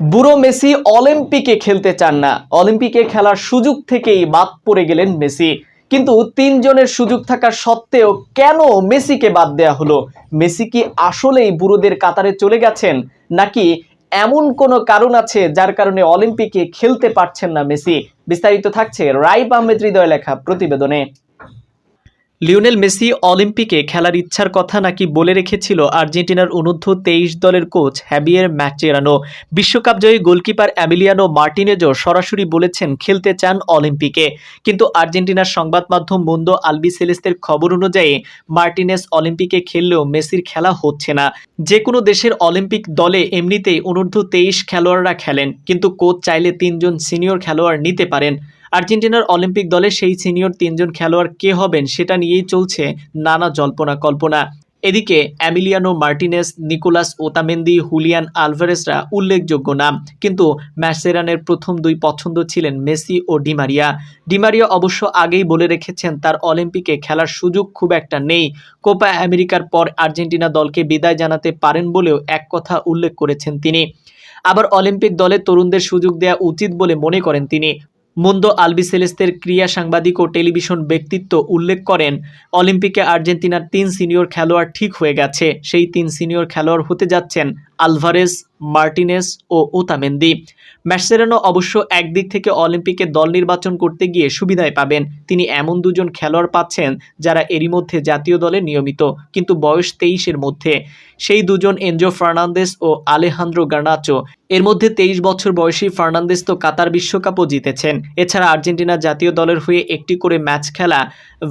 বুড়ো মেসি অলিম্পিকে খেলতে চান না। অলিম্পিকে খেলার সুযোগ থেকেই বাদ পড়ে গেলেন মেসি। কিন্তু তিনজনের সুযোগ থাকা সত্ত্বেও কেন মেসিকে বাদ দেয়া হলো? মেসি কি আসলেই বুড়োদের কাতারে চলে গেছেন? নাকি এমন কোনো কারণ আছে যার কারণে অলিম্পিকে খেলতে পারছেন না মেসি? বিস্তারিত থাকছে রাইব আহমেদ হৃদয় লেখা প্রতিবেদনে। লিওনেল মেসি অলিম্পিকে খেলার ইচ্ছার কথা নাকি বলে রেখেছিল আর্জেন্টিনার অনূর্ধ্ব তেইশ দলের কোচ হ্যাবিয়ের ম্যাচেরানো বিশ্বকাপ জয়ী গোলকিপার অ্যামিলিয়ানো মার্টিনেজও সরাসরি বলেছেন খেলতে চান অলিম্পিকে। কিন্তু আর্জেন্টিনার সংবাদ মাধ্যম মুন্দো আলবি সেলেস্তের খবর অনুযায়ী, মার্টিনেস অলিম্পিকে খেললেও মেসির খেলা হচ্ছে না। যে কোনো দেশের অলিম্পিক দলে এমনিতেই অনূর্ধ্ব তেইশ খেলোয়াড়রা খেলেন, কিন্তু কোচ চাইলে তিনজন সিনিয়র খেলোয়াড় নিতে পারেন। আর্জেন্টিনার অলিম্পিক দলে সেই সিনিয়র তিনজন খেলোয়াড় কে হবেন সেটা নিয়েই চলছে নানা জল্পনা কল্পনা। এদিকে Emiliano Martinez, Nicolas Otamendi, Julian আলভারেসরা উল্লেখযোগ্য নাম। কিন্তু ম্যাসেরানের প্রথম দুই পছন্দ ছিলেন মেসি ও ডিমারিয়া ডিমারিয়া অবশ্য আগেই বলে রেখেছেন তার অলিম্পিকে খেলার সুযোগ খুব একটা নেই। কোপা আমেরিকার পর আর্জেন্টিনা দলকে বিদায় জানাতে পারেন বলেও এক কথা উল্লেখ করেছেন তিনি। আবার অলিম্পিক দলে তরুণদের সুযোগ দেওয়া উচিত বলে মনে করেন তিনি। মুন্দো আলবিসেলেস্তের ক্রিয়া সাংবাদিক ও টেলিভিশন ব্যক্তিত্ব উল্লেখ করেন, অলিম্পিকে আর্জেন্টিনার তিন সিনিয়র খেলোয়াড় ঠিক হয়ে গেছে, সেই তিন সিনিয়র খেলোয়াড় হতে যাচ্ছেন আলভারেস মার্টিনেস ও ওতামেন্দি। ম্যাসেরানো অবশ্য একদিক থেকে অলিম্পিকে দল নির্বাচন করতে গিয়ে সুবিধায় পাবেন। তিনি এমন দুজন খেলোয়াড় পাচ্ছেন যারা এরই মধ্যে জাতীয় দলে নিয়মিত, কিন্তু বয়স তেইশের মধ্যে। সেই দুজন এনজো ফার্নান্দেস ও আলেহান্দ্রো গার্নাচো। এর মধ্যে তেইশ বছর বয়সী ফার্নান্দেস তো কাতার বিশ্বকাপও জিতেছেন। এছাড়া আর্জেন্টিনা জাতীয় দলের হয়ে একটি করে ম্যাচ খেলা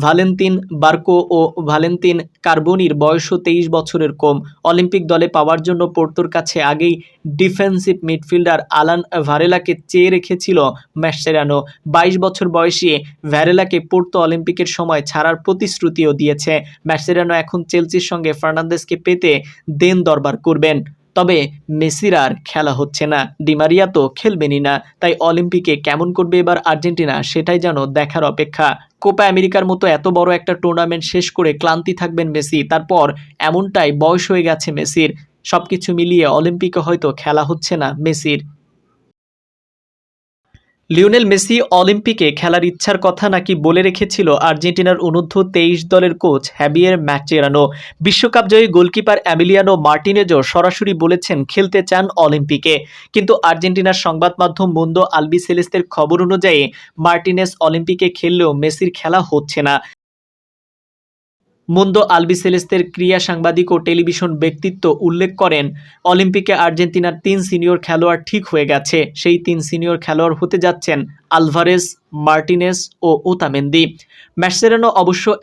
ভালেন্তিন বার্কো ও ভালেন্তিন কার্বনির বয়সও তেইশ বছরের কম। অলিম্পিক দলে পাওয়ার জন্য পোর্তোর কাছে আগেই ডিফেন্সিভ মিডফিল্ডার আলান ভ্যারেলাকে চেয়ে রেখেছিল ম্যাসেরানো বাইশ বছর বয়সী ভ্যারেলাকে পোর্তো অলিম্পিকের সময় ছাড়ার প্রতিশ্রুতিও দিয়েছে। ম্যাসেরানো এখন চেলসির সঙ্গে ফার্নান্দেসকে পেতে দেন দরবার করবেন। তবে মেসির আর খেলা হচ্ছে না। ডিমারিয়া তো খেলবেনই না। তাই অলিম্পিকে কেমন করবে এবার আর্জেন্টিনা সেটাই যেন দেখার অপেক্ষা। কোপা আমেরিকার মতো এত বড় একটা টুর্নামেন্ট শেষ করে ক্লান্তি থাকবেন মেসি। তারপর এমনটাই বয়স হয়ে গেছে মেসির। সবকিছু মিলিয়ে অলিম্পিকে হয়তো খেলা হচ্ছে না মেসির। লিওনেল মেসি অলিম্পিকে খেলার ইচ্ছার কথা নাকি বলে রেখেছিল আর্জেন্টিনার অনূর্ধ্ব তেইশ দলের কোচ হ্যাবিয়ের ম্যাচেরানো বিশ্বকাপ জয়ী গোলকিপার অ্যামিলিয়ানো মার্টিনেজও সরাসরি বলেছেন খেলতে চান অলিম্পিকে। কিন্তু আর্জেন্টিনার সংবাদ মাধ্যম মুন্দো আলবি সেলেস্তের খবর অনুযায়ী মার্টিনেস অলিম্পিকে খেললেও মেসির খেলা হচ্ছে না। মুন্দো আলবিসেলেস্তের ক্রিয়া সাংবাদিক ও টেলিভিশন ব্যক্তিত্ব উল্লেখ করেন, অলিম্পিকে আর্জেন্টিনার তিন সিনিয়র খেলোয়াড় ঠিক হয়ে গেছে। সেই তিন সিনিয়র খেলোয়াড় হতে যাচ্ছেন আলভারেস, মার্টিনেস ও ওতামেন্দি। ম্যাসেরানো অবশ্য